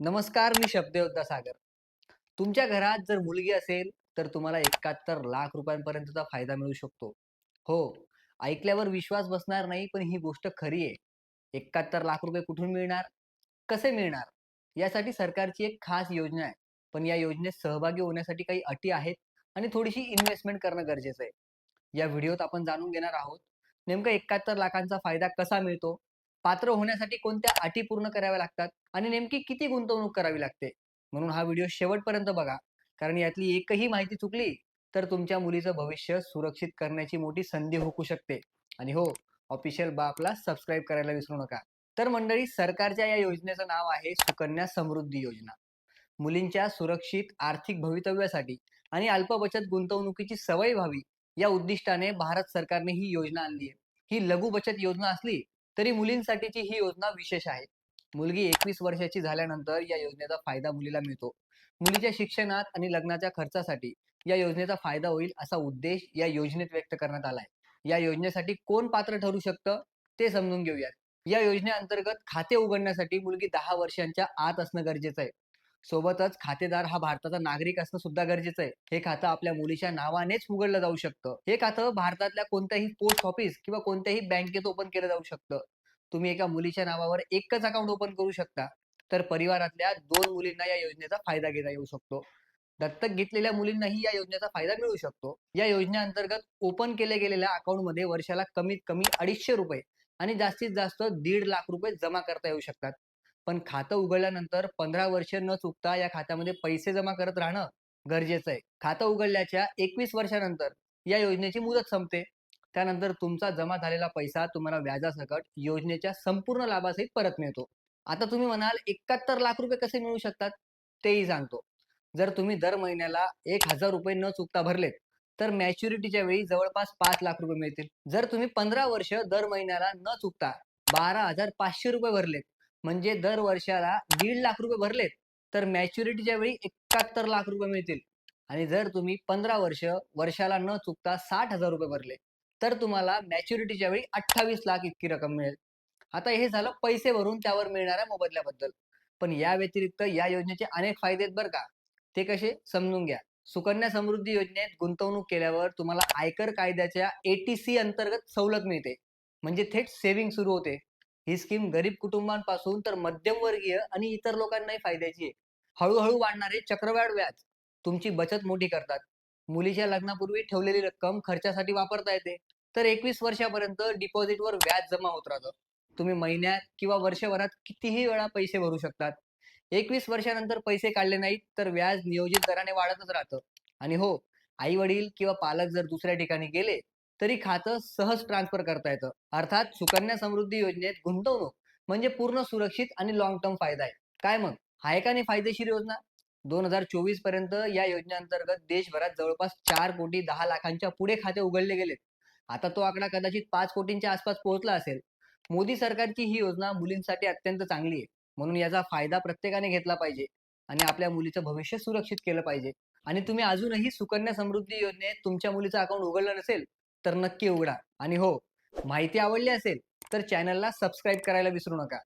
नमस्कार मी शब्दयोद्धा सागर. तुमच्या घरात जर मुलगी असेल तर तुम्हाला एकाहत्तर लाख रुपयांपर्यंतचा फायदा मिळू शकतो. हो ऐकल्यावर विश्वास बसणार नाही पण ही गोष्ट खरी आहे. एकाहत्तर लाख रुपये कुठून मिळणार? कसे मिळणार? यासाठी सरकारची एक खास योजना आहे. पण या योजनेत सहभागी होण्यासाठी काही अटी आहेत आणि थोडीशी इन्व्हेस्टमेंट करणं गरजेचं आहे. या व्हिडिओत आपण जाणून घेणार आहोत नेमका एकाहत्तर लाखांचा फायदा कसा मिळतो? पात्र होण्यासाठी कोणत्या अटी पूर्ण कराव्या लागतात? आणि नेमकी किती गुंतवणूक करावी लागते? म्हणून हा व्हिडिओ शेवटपर्यंत बघा. कारण यातली एकही माहिती चुकली तर तुमच्या मुलीचं भविष्य सुरक्षित करण्याची मोठी संधी हुकू शकते. आणि हो ऑफिशियल बापला सबस्क्राईब करायला विसरू नका. तर मंडळी सरकारच्या या योजनेचं नाव आहे सुकन्या समृद्धी योजना. मुलींच्या सुरक्षित आर्थिक भवितव्यासाठी आणि अल्प बचत गुंतवणुकीची सवय व्हावी या उद्दिष्टाने भारत सरकारने ही योजना आणली आहे. ही लघु बचत योजना असली तरी मुलींसाठीची ही योजना विशेष आहे. मुलगी एकवीस वर्षाची झाल्यानंतर या योजनेचा फायदा मुलीला मिळतो. मुलीच्या शिक्षणात आणि लग्नाच्या खर्चासाठी या योजनेचा फायदा होईल असा उद्देश या योजनेत व्यक्त करण्यात आलाय. या योजनेसाठी कोण पात्र ठरू शकतं ते समजून घेऊयात. या योजनेअंतर्गत खाते उघडण्यासाठी मुलगी दहा वर्षांच्या आत असणं गरजेचं आहे. सोबतच खातेदार हा भारताचा नागरिक असणं सुद्धा गरजेचं आहे. हे खातं आपल्या मुलीच्या नावानेच उघडलं जाऊ शकतं. हे खातं भारतातल्या कोणत्याही पोस्ट ऑफिस किंवा कोणत्याही बँकेत ओपन केलं जाऊ शकतं. तुम्ही एका मुलीच्या नावावर एकच अकाउंट ओपन करू शकता. तर परिवारातल्या दोन मुलींना या योजनेचा फायदा घेता येऊ शकतो. दत्तक घेतलेल्या मुलींनाही या योजनेचा फायदा मिळू शकतो. या योजनेअंतर्गत ओपन केले गेलेल्या अकाउंटमध्ये वर्षाला कमीत कमी अडीचशे रुपये आणि जास्तीत जास्त दीड लाख रुपये जमा करता येऊ शकतात. पण खातं उघडल्यानंतर पंधरा वर्ष न चुकता या खात्यामध्ये पैसे जमा करत राहणं गरजेचं आहे. खातं उघडल्याच्या एकवीस वर्षानंतर या योजनेची मुदत संपते. त्यानंतर तुमचा जमा झालेला पैसा तुम्हाला व्याजासकट योजनेच्या संपूर्ण लाभासहित परत मिळतो. आता तुम्ही म्हणाल एकाहत्तर लाख रुपये कसे मिळू शकतात? तेही सांगतो. जर तुम्ही दर महिन्याला एक हजार रुपये न चुकता भरलेत तर मॅच्युरिटीच्या वेळी जवळपास पाच लाख रुपये मिळतील. जर तुम्ही पंधरा वर्ष दर महिन्याला न चुकता बारा हजार पाचशे रुपये भरलेत म्हणजे दर वर्षाला दीड लाख रुपये भरलेत तर मॅच्युरिटीच्या वेळी एकाहत्तर लाख रुपये मिळतील. आणि जर तुम्ही पंधरा वर्ष वर्षाला न चुकता साठ हजार रुपये भरले तर तुम्हाला मॅच्युरिटीच्या वेळी अठ्ठावीस लाख इतकी रक्कम मिळेल. आता हे झालं पैसे भरून त्यावर मिळणाऱ्या मोबदल्याबद्दल. पण या व्यतिरिक्त या योजनेचे अनेक फायदे आहेत बरं का. ते कसे? समजून घ्या. सुकन्या समृद्धी योजनेत गुंतवणूक केल्यावर तुम्हाला आयकर कायद्याच्या एटीसी अंतर्गत सवलत मिळते. म्हणजे थेट सेव्हिंग सुरू होते. ही स्कीम गरीब कुटुंबांपासून तर मध्यमवर्गीय आणि इतर लोकांनाही फायद्याची आहे. हळूहळू वाढणारे चक्रवाढ व्याज तुमची बचत मोठी करतात. मुलीच्या लग्नापूर्वी ठेवलेली रक्कम खर्चासाठी वापरता येते. तर एकवीस वर्षापर्यंत डिपॉझिटवर व्याज जमा होत राहतं. तुम्ही महिन्यात किंवा वर्षभरात कितीही वेळा पैसे भरू शकतात. एकवीस वर्षानंतर पैसे काढले नाहीत तर व्याज नियोजित दराने वाढतच राहतं. आणि हो आई वडील किंवा पालक जर दुसऱ्या ठिकाणी गेले तरी खातं सहज ट्रान्सफर करता येतं. अर्थात सुकन्या समृद्धी योजनेत गुंतवणूक म्हणजे पूर्ण सुरक्षित आणि लॉंग टर्म फायदा आहे. काय मग? आहे का नाही फायदेशीर योजना? दोन हजार चोवीसपर्यंत या योजनेअंतर्गत देशभरात जवळपास चार कोटी दहा लाखांच्या पुढे खाते उघडले गेलेत. आता तो आकडा कदाचित पाच कोटींच्या आसपास पोहोचला असेल. मोदी सरकारची ही योजना मुलींसाठी अत्यंत चांगली आहे. म्हणून याचा फायदा प्रत्येकाने घेतला पाहिजे आणि आपल्या मुलीचं भविष्य सुरक्षित केलं पाहिजे. आणि तुम्ही अजूनही सुकन्या समृद्धी योजनेत तुमच्या मुलीचं अकाउंट उघडलं नसेल तर नक्की उघडा. आणि हो माहिती आवडली असेल तर चॅनलला सबस्क्राईब करायला विसरू नका.